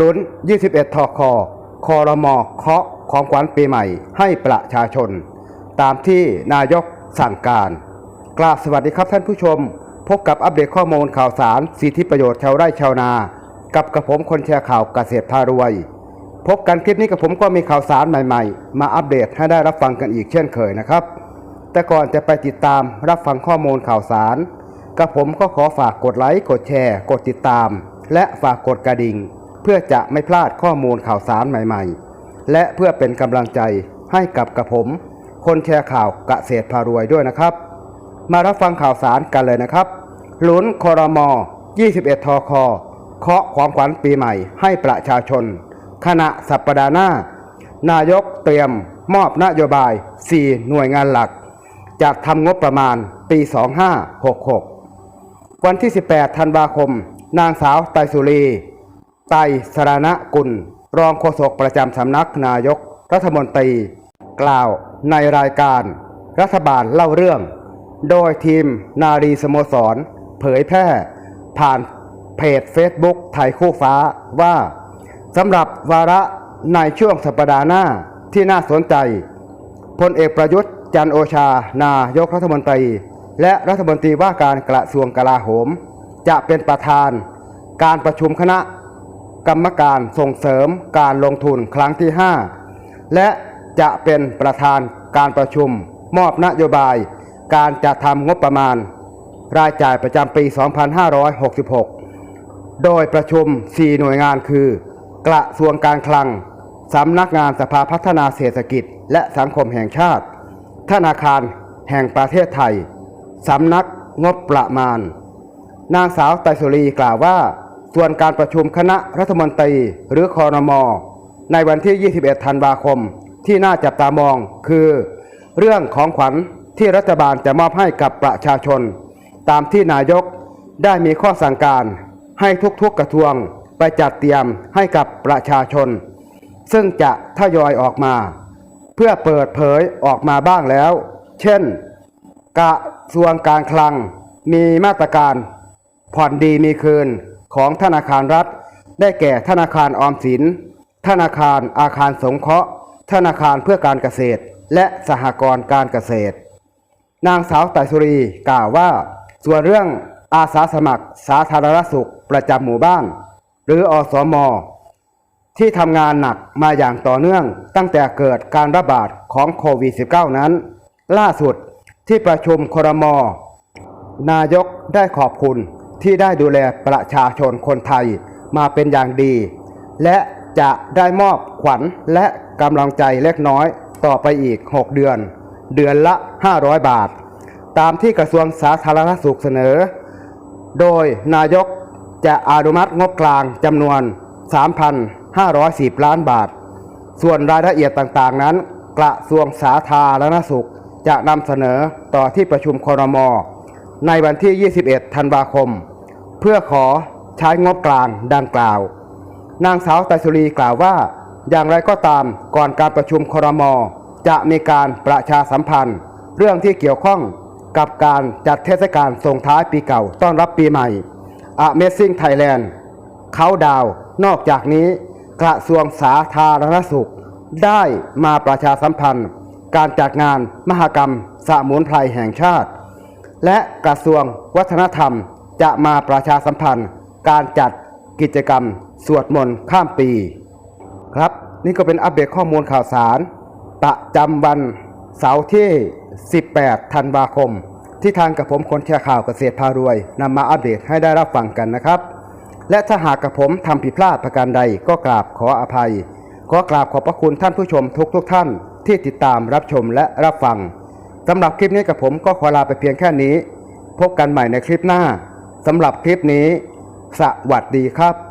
ลุ้น 21 ทอคอคอรมอเคาะของขวัญปีใหม่ให้ประชาชน ตามที่นายกสั่งการกราบสวัสดีครับท่านผู้ชม พบกับอัปเดตข้อมูลข่าวสาร สิทธิประโยชน์ชาวไร่ชาวนา กับกระผมคนแชร์ข่าวเกษตรพารวย พบกันคลิปนี้กับผมก็มีข่าวสารใหม่ๆ มาอัปเดตให้ได้รับฟังกันอีกเช่นเคยนะครับ แต่ก่อนจะไปติดตามรับฟังข้อมูลข่าวสารกับผมก็ขอฝากกดไลค์กดแชร์ กดติดตาม และฝากกดกระดิ่ง เพื่อจะไม่พลาดข้อมูลข่าวสารใหม่ๆ และเพื่อเป็นกำลังใจให้กับกระผม คนแชร์ข่าวเกษตรพารวยด้วยนะครับ มารับฟังข่าวสารกันเลยนะครับลุ้นคอรมอ21 ทคเคาะของขวัญปีใหม่ให้ประชาชน ขณะสัปดาห์หน้า นายกเตรียมมอบนโยบาย 4 หน่วยงานหลักจัดทำงบประมาณปี 2566 วันที่ 18 ธันวาคม นางสาวไตสุรี ไตรสรณกุล รองโฆษกประจำสำนักนายก รัฐมนตรี กล่าวในรายการ รัฐบาลเล่าเรื่อง โดยทีมนารีสโมสร เผยแพร่ ผ่านเพจ Facebook ไทยคู่ฟ้าว่าสำหรับวาระในช่วงสัปดาห์หน้าที่น่าสนใจพลเอกประยุทธ์จันโอชา นายกรัฐมนตรี และรัฐมนตรีว่าการกระทรวงกลาโหม จะเป็นประธานการประชุมคณะ กรรมการส่งเสริมการลงทุนครั้งที่ 5 และจะเป็นประธานการประชุม มอบนโยบาย การจัดทำงบประมาณ รายจ่ายประจำปี 2566 โดยประชุม 4 หน่วยงานคือ กระทรวงการคลังสำนักงานสภาพัฒนาเศรษฐกิจ และสังคมแห่งชาติ ธนาคารแห่งประเทศไทย สำนักงบประมาณ นางสาวไตรสุรีกล่าวว่า ส่วนการประชุมคณะรัฐมนตรีหรือคอรมอในวันที่ 21 ธันวาคม ที่น่าจับตามองคือ เรื่องของขวัญที่รัฐบาลจะมอบให้กับประชาชน ตามที่นายกได้มีข้อสั่งการ ให้ทุกๆกระทรวงไปจัดเตรียมให้กับประชาชน ซึ่งจะทยอยออกมา เพื่อเปิดเผยออกมาบ้างแล้ว เช่น กระทรวงการคลังมีมาตรการผ่อนดีมีคืน ของธนาคารรัฐ ได้แก่ธนาคารออมสิน ธนาคารอาคารสงเคราะห์ ธนาคารเพื่อการเกษตร และสหกรณ์การเกษตร นางสาวไตรสุรีกล่าวว่า ส่วนเรื่องอาสาสมัครสาธารณสุขประจำหมู่บ้าน หรืออสมที่ทำงานหนักมาอย่างต่อเนื่องตั้งแต่เกิดการระบาดของโควิด -19 นั้น ล่าสุดที่ประชุมครม นายกได้ขอบคุณ ที่ได้ดูแลประชาชนคนไทยมาเป็นอย่างดี และจะได้มอบขวัญและกำลังใจเล็กน้อยต่อไปอีก 6 เดือน เดือนละ 500 บาท ตามที่กระทรวงสาธารณสุขเสนอ โดยนายกจะอนุมัติงบกลางจำนวน 3,510 ล้านบาท ส่วนรายละเอียดต่างๆนั้น กระทรวงสาธารณสุขจะนำเสนอต่อที่ประชุมครมอ ในวันที่ 21 ธันวาคม เพื่อขอใช้งบกลางดังกล่าว นางสาวไตรสุรีกล่าวว่า อย่างไรก็ตามก่อนการประชุมครม จะมีการประชาสัมพันธ์ เรื่องที่เกี่ยวข้องกับการจัดเทศกาลส่งท้ายปีเก่าต้อนรับปีใหม่ Amazing Thailand เขาดาวน์นอกจากนี้ กระทรวงสาธารณสุข ได้มาประชาสัมพันธ์ การจัดงานมหกรรมสมุนไพรแห่งชาติ และกระทรวงวัฒนธรรมจะมาประชาสัมพันธ์ การจัดกิจกรรม สวดมนต์ข้ามปี ครับนี่ก็เป็นอัปเดตข้อมูลข่าวสาร ประจำวันเสาร์ที่ 18 ธันวาคม ที่ทางกับผมคนแชร์ข่าวเกษตรพารวยนำมาอัปเดตให้ได้รับฟังกันนะครับ และถ้าหากกับผมทำผิดพลาดประการใดก็กราบขออภัยขอกราบขอบพระคุณท่านผู้ชมทุกทุกท่านที่ติดตามรับชมและรับฟัง สำหรับคลิปนี้กับผมก็ขอลาไปเพียงแค่นี้ พบกันใหม่ในคลิปหน้าสำหรับคลิปนี้ สวัสดีครับ